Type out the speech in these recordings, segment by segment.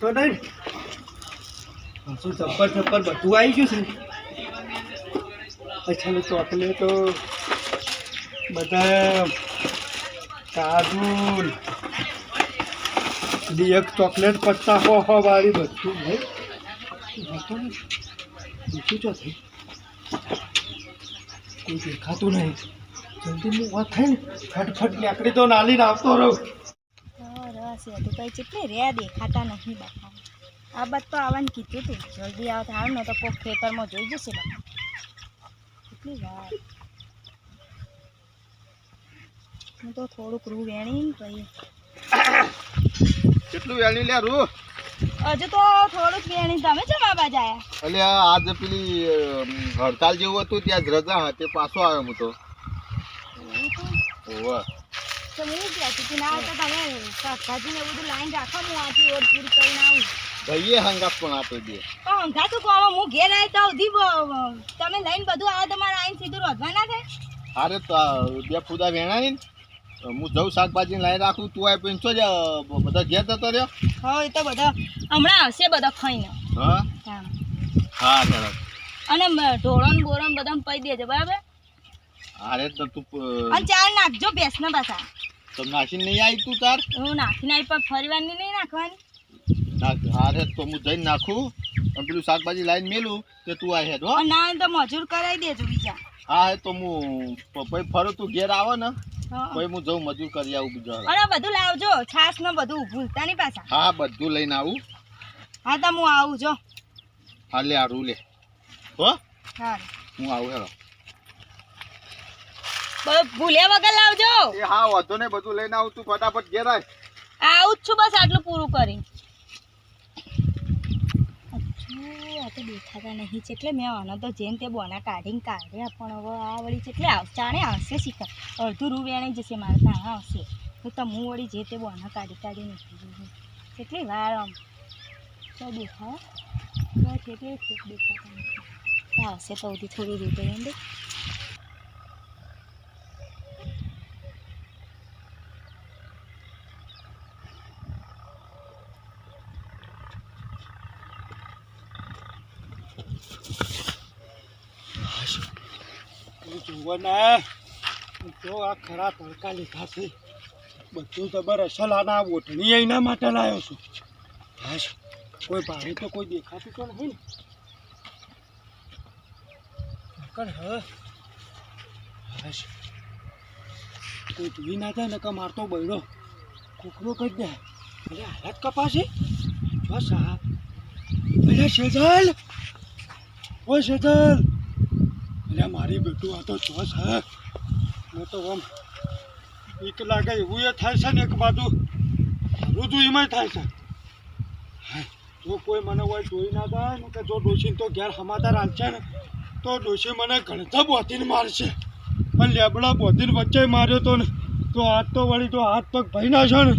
તો નહીં. શું ચપ્પલ ચપ્પર બધું આવી ગયું છે પછી ચોકલેટો બધા કાજુ એક ચોકલેટ પત્તા હો હો વાળી બધું ભાઈ હતું છો. થઈ કોઈ દેખાતું નહીં. જલ્દી હું વાત થઈ ને. ફટફટ નીકળી તો નાલીને આવતો રહું. રસ તો કઈ કેટલી રહ્યા દેખાતા નહીં બાપા. આ બાદ તો આવવાનું કીધું હતું જલ્દી આવ થાય ને તો કોક ખેતરમાં જોઈ જશે બાપા. કેટલી વાર. હું તો થોડુંક રૂ વેણી પછી કેટલું વેણી લે રૂ? હજુ તો થોડુંક વેણી. તમે છે બાબા જાયા એટલે આજે પેલી હડતાલ જેવું હતું ત્યાં રજા હતી પાછો આવ્યો હું તો. ઓવે તો હું જ કહેતી હતી ના તો તમે શાકભાજી ને એવું બધું લાઈન રાખો હું આથી ઓર પૂરી કરીને આવું ભાઈએ હંગાત પણ આપી દે તો હંગા તો કહો હું ઘેર આવી તો ઉધી તમે લઈને બધું આવો તમારે આઈને સીધું રોધવા ના થાય? અરે તો બે ફૂદા વેણા ને હું જઉં શાકભાજી લાઈ રાખું તું આ પીંચો જ બધા ઘેર જતો રહ્યો? હા એ તો બધા હમણાં આવશે બધા ખાઈને. હા? હા. સરસ અને ઢોળણ બોરણ બધા પૈ દેજો બરાબર? અરે તો તું અને ચાર નાખજો બેસના પાછા તો નાખી નહીં આવી તું તાર? હું નાખીને આવી પણ ફરીવાની નહીં નાખવાની? નાખ અરે તો હું જઈને નાખું. અને પેલું શાકભાજી લાવીને મેલું કે તું આ હેડ હો. ના તો મજૂર કરાવી દેજો બીજા. હા તો હું પછી ફરું તું ઘેર આવો ને હા. હું જઉં મજૂર કરી આવું બીજા અને બધું લાવજો છાસ ને બધું ભૂલતા નહીં પાછા. હા બધું લઈને આવું. હા તો હું આવું જો. હા લે આ રૂ લે. હો? હા હું આવું બધું ભૂલ્યા વગર લાવજો. એ હા વાંધો ને બધું લઈને આવું તું ફટાફટ ઘેર આવું જ છું બસ આટલું પૂરું કરી. અચ્છા, આ તો દેખાતા નહીં છે એટલે મેં આને તો જેમ તે બોના કાઢીને કાઢ્યા પણ હવે આ વળી છે એટલે ચાણે આવશે શીખર. અડધું રૂ વેણાઈ જશે મારે ત્યાં આવશે. તો તમ વળી જે તે બોના કાઢી કાઢી નીકળી કેટલી વાર આમ. તો દેખાય? એટલે દેખાતા આવશે તો થોડું રૂ એમ દે જુઓ ને આ ખરા તડકા લીધા છે. બધું જબર અસલ આના ઓઢણી એના માટે લાવ્યો છું. હાશ કોઈ તો કોઈ દેખાતું તો નહીં ને. કર હ. હાશ કોઈ જોઈ ના મારતો બૈડો કૂકરો કરી દે. એટલે હાલત કપાશે. જો સાહેબ. અરે સેજલ ઓ સેજલ અરે મારી બેટું આ તો ચોસ હે. મેં તો આમ એક લાગે એવું એ થાય છે ને એક બાજુ. સારું એમાં થાય છે. જો કોઈ મને હોય જોઈ ના થાય ને કે જો ડોશી તો ઘેર સમાચાર આવશે ને, તો ડોશી મને ગણતા બોધીને મારશે. પણ લેબડા બોધીને વચ્ચે માર્યો તો ને, તો હાથ તો વળી તો હાથ પગ ભાઈ નાખ્યો ને,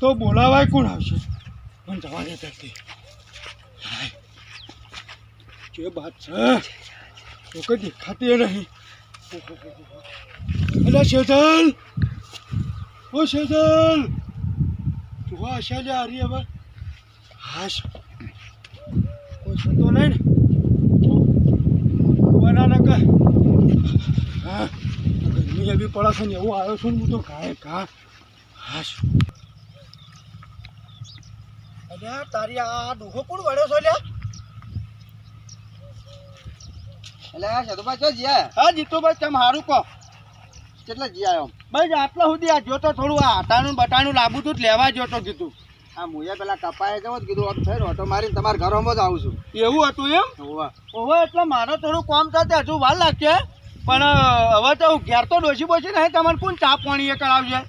તો બોલાવાય કોણ આવશે? પણ જવા દેતા જે વાત છે. તો કઈ દેખાતી નહીં. અલા શેતલ ઓ શેતલ તું આ શેલે આ રહી હવે. હાશ. કોઈ નહીં ને. બના ના કા. હા, ગરમી એવી પડે છે ને આવ્યો છું ને તો ગાય ઘા. હાશ. અલ્યા, તારી આ ડોહો કોણ વળ્યો છો લ્યા એટલે સદુભાઈ જો જીયા. હા જીતુભાઈ તમે સારું કહો. કેટલા જીયા એમ ભાઈ આટલા સુધી આ જોતો થોડું આ આટાનું બટાણું લાંબુ તું લેવા જોતો કીધું. આ મુયા પેલા કપાય જવો કીધું ઓટ થઈ ઓટો મારીને તમારા ઘરોમાં જ આવું છું. એવું હતું એમ? હવે. એટલે મારે થોડું કામ થશે હજુ વાર લાગશે. પણ હવે તો ઘેર તો ડોસી બોસી નહીં તમારે કોણ ચા પાણી એ કરાવશે?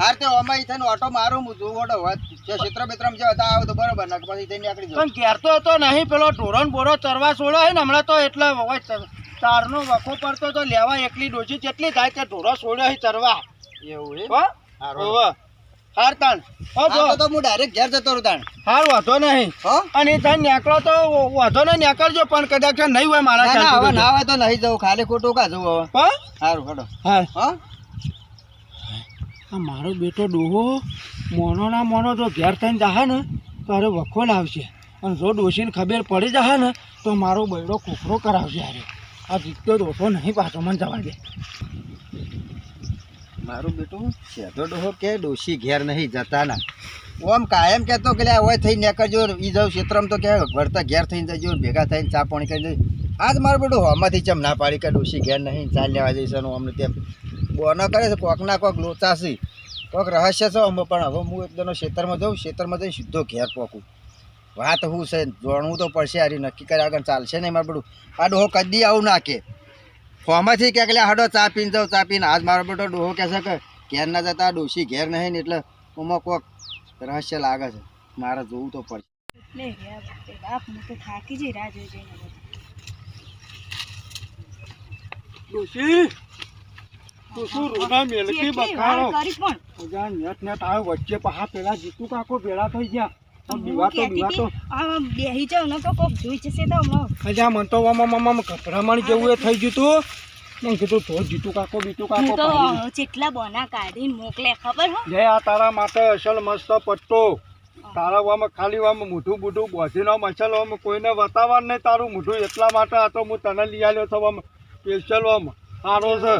હાર તે ઓમાં થઈને ઓટો મારું હું જોઉં ઓટો. વાત જે ક્ષેત્ર બેત્રમ જે હતા આવે તો બરોબર ને પછી થઈને નીકળી જાઉં. પણ ઘેર તો હતો નહીં પેલો ઢોરણ બોરો ચરવા છોડો ને હમણાં તો એટલે ચ- વખો પડતો તો લેવા એકલી ડોજી જેટલી થાય કે ઢોરો છોડ્યો ચરવા. એવું હો? હાર. તાણ. હો તો તો હું ડાયરેક્ટ ઘેર જતો રહું તાણ. હાર વાંધો નહીં. હો? અને એ નીકળો તો વાંધો નહીં નીકળજો પણ કદાચ નહીં હોય મારા ના હવે ના હોય તો નહીં જવું ખાલી ખોટું કા જવું હવે? હા? સારું હડો હા. હા? આ મારો બેટો ડોહો, મોનો ના મોનો જો ઘેર થઈને જાહે ને, તો તારે વખો લાવશે અને જો ડોશીને ખબર પડી જાહે ને, તો મારો બૈડો કોકરો કરાવશે અરે આ જીતતો ડોસો નહીં, પાછો મને જવા દે. મારું બેટું સેધો ડોહો કે ડોશી ઘેર નહીં જતા ના. ઓમ કાયમ કહેતો કે હોય થઈ નીકળજો, ઈ જાવ ક્ષેત્રમાં તો કે ભરતા ઘેર થઈને જજો, ભેગા થઈને ચા પાણી કરી આજ મારો બેટો હોમાંથી ચમ ના પાડી કે ડોશી ઘેર નહીં ચા લેવા જઈશ અમને તેમ બોનો કરે છે કોક લોચા કોક લોચાસી કોક રહસ્ય છે અમે પણ હવે હું એકદમ ખેતરમાં જાઉં ખેતરમાં જઈને સીધો ઘેર પોકું. વાત હું છે જોણવું તો પડશે હારી નક્કી કર્યા આગળ ચાલશે નહીં મારું બધું. આ ડોહો કદી આવું નાખે ફોમાંથી ક્યાંક લે હાડો ચા પીને જાઉં ચા પીને. આજ મારો બેટો ડોહો કહે છે કે ઘેર ના જતા ડોસી ઘેર નહીં ને એટલે ઉમાં કોક રહસ્ય લાગે છે. મારે જોવું તો પડશે. એટલે બાપ હું તો થાકી જઈ રાહ જોઈ જોઈને. બધું. વચ્ચે પહા પેલા જીતુ કાકો ભેળા થઈ ગયા. હું દીવાતો કહેતી દીવાતો હતી, આ બેહી જાઉં ને તો કોક જોઈ જશે તો હમણાં અજા મન તો વામાં વામાં ગભરામણ જેવું એ થઈ ગયું તું. મેં કીધું તો જીતુ કાકો બીતુ કાકો હું તો પાડી. જેટલા બોના કાઢીને મોકલે ખબર હો? આ તારા માટે અસલ મસ્ત પટ્ટો. તારા વામાં ખાલી વામાં મોઢું બુઢું બોધીનો મસલ વામાં કોઈને બતાવવા નહીં તારું મોઢું એટલા માટે આ તો હું તને લઈ આવ્યો છું વામાં સ્પેશિયલ વામાં સારો છે.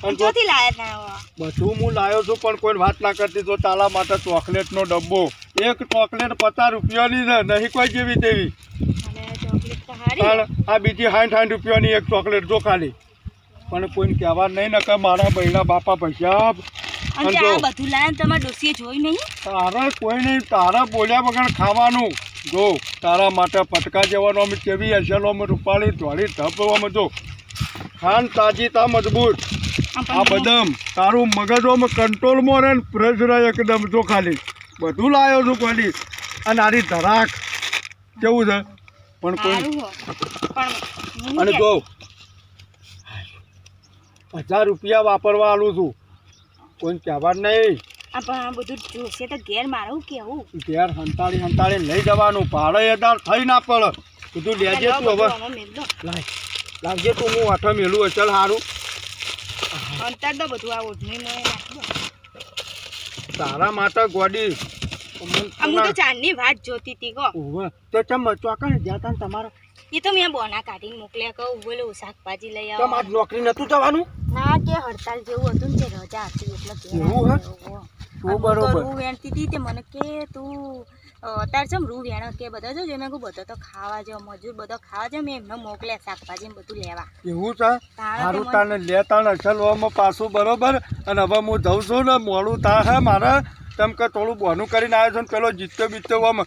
ચોથી લાયા બધું હું લાવ્યો છું પણ કોઈ વાત ના કરતી. તો તારા માટે ચોકલેટનો ડબ્બો. એક ચોકલેટ પચાસ રૂપિયાની છે નહીં કોઈ જેવી તેવી. ચોકલેટ આ બીજી સાઠ સાઠ રૂપિયાની એક ચોકલેટ જો ખાલી. પણ કોઈને કહેવા નહીં ને કે મારા બૈરા બાપા પૈસા બધું લાયા તમારા ડોસીએ જોયું નહીં? તારે કોઈ નહીં તારા બોલ્યા વગર ખાવાનું. જો તારા માટે પટકા જવાનો અમે કેવી અસલો અમે રૂપાળી ધોળી ધપવામાં જો. ખાન તાજી તા મજબૂત. આ બદામ તારું મગજોમાં કંટ્રોલમાં રહે ને ફ્રેશ રહે એકદમ. જો ખાલી બધું લાવ્યો છું ખાલી. અને આની ધરાક. કેવું છે? પણ કોઈ અને જો હજાર રૂપિયા વાપરવા આલું છું. કોઈ કહેવા નહીં. પણ બધું જોશે તો ઘેર મારું કેવું? ઘેર હંતાળી હંતાળી લઈ જવાનું. ભાડે એદાર થઈ ના પડે. બધું લેજે હવે. લાવજે તું હું આઠમ એલું અચલ સારું અંતર તો બધું આ ઓઢણી મોય નાખી તારા માટે ગોડી. હું તો ચાંદની વાત જોતી હતી ઓવે તો ચમ ચોકણ જ્યાં તમારા? એ તો મેં બોના કાઢીને મોકલ્યા કહું બોલો શાકભાજી લઈ આવો આજ નોકરી નતું જવાનું? ના કે હડતાલ જેવું હતું ને રજા હતી એટલે એવું હે? તું બરોબર. રૂ વેણતી હતી તે મને કે તું અત્યારે ચમ રૂ વેણ કે બધા જો મેં કહું બધા તો ખાવા જો મજૂર બધો ખાવા જો મેં એમને મોકલ્યા શાકભાજી ને બધું લેવા. એવું છે? મારું સારું તાને લે તાને અસલવામાં પાછું બરોબર અને હવે હું જઉં છું ને મોડું તા હે મારે તેમ કે થોડું બોનું કરીને આવ્યો છું પેલો જીતતો બીતતો આમ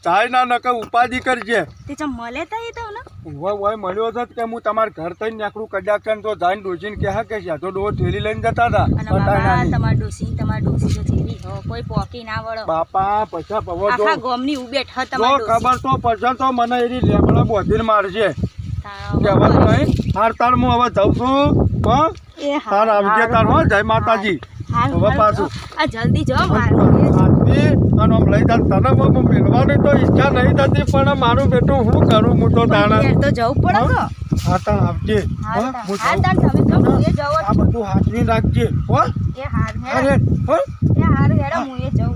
જાય ના નકે ઉપાધિ કરજે. તે ચમ મળે તા એ તો ને? હોય હોય મળ્યો છે કે હું તમારા ઘર થઈને નાખડું કદાચ તો જાઈને ડોસીને કહે કે તો ડો થેલી લઈને જતા હતા. તમારા ડોસી તમારા ડોસી તો થેલી હો કોઈ પોકી ના વળો. બાપા પૈસા પવો તો આખા ગોમની ઉબેટ હ તમારા ખબર તો પછી તો મને એની લેબડા બોધીને મારશે કહેવાનું નહીં. હાર તાર હું હવે જાઉં છું હો? એ તાર આવજે તાર હો જય માતાજી. હવે પાછું. આ જલ્દી જો મારું અને આમ લઈ જા તને આમ મેળવાની તો ઈચ્છા નહીં થતી પણ મારું બેટું હું કરું? હું તો દાણા તો જવું પડે હા? તો. હા તાણ આવજે હા હું હા હું જવો આ બધું હાથની રાખજે હો. એ હાર અરે હેડો હો. એ હાર હેડો હું એ જવું.